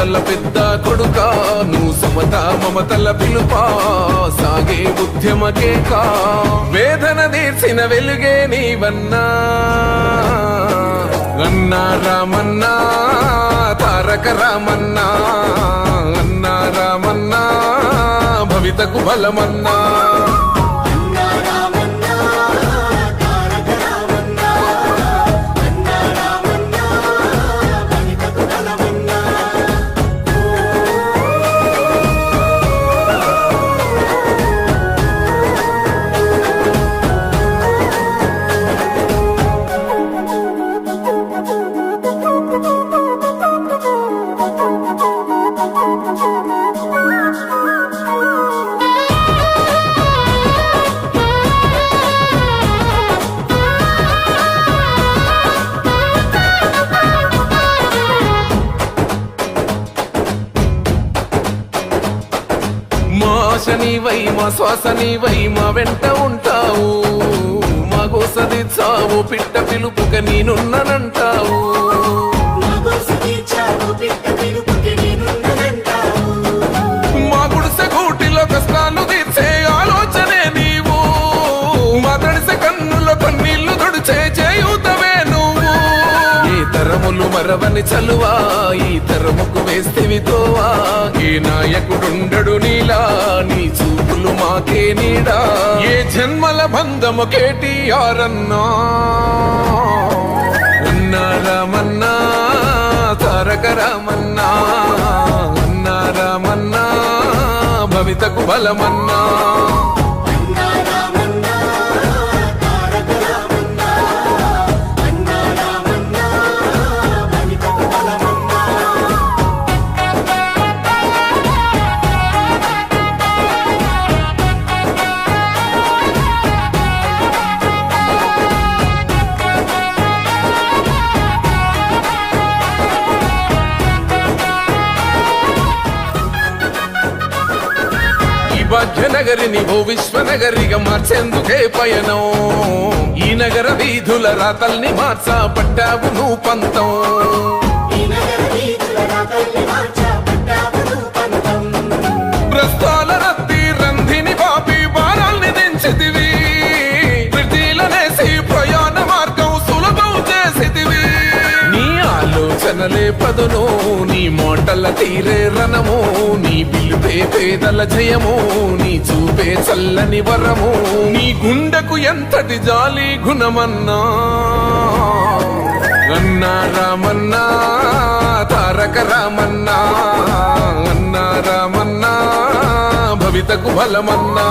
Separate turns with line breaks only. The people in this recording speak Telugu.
ఆడల పెద్ద కొడుక నువ్వు సమత మమతల పిలుపా సాగే ఉద్యమ కేక వేదన తీర్చిన వెలుగే నీవన్నా. అన్నా రామన్నా తారక రామన్నా అన్నా రామన్నా భవితకు బలమన్నా. మా ఆశని వై మా శ్వాసని వై మా వెంట ఉంటావు మా గోసది చావు పిట్ట పిలుపుక నేనున్నానంటావు. మా గుడిసె గూటిలో కష్టాలు తీర్చే ఆలోచనే నీవు. మా తడిసె కన్నులో కన్నీళ్ళు తుడిచే చేయూతవే నువ్వు. ఈ తరములు మరవని చలువా ఈ తరముకు వేస్తేవి తోవా ఏ నాయకుడుండడు నీలా నీ చూపులు మాకే నీడా. ఏ జన్మల బంధము కేటీఆర్ అన్నా అన్నా తారక రామన్నా భవితకు బలమన్నా. ఈ భాగ్యనగరిని ఓ విశ్వనగరిగా మార్చేందుకే పయనం. ఈ నగర వీధుల రాతల్ని మార్చా పట్టావు నువ్వు పంతం.
ఈ
ఆలోచనలే పదును నీ మోటల తీరే రణము నీ పిలుపే పేదల జయము నీ చూపే చల్లని వరము. నీ గుండెకు ఎంతటి జాలి గుణమన్నా? అన్నా రామన్నా తారక రామన్నా అన్నా రామన్నా భవితకు బలమన్నా.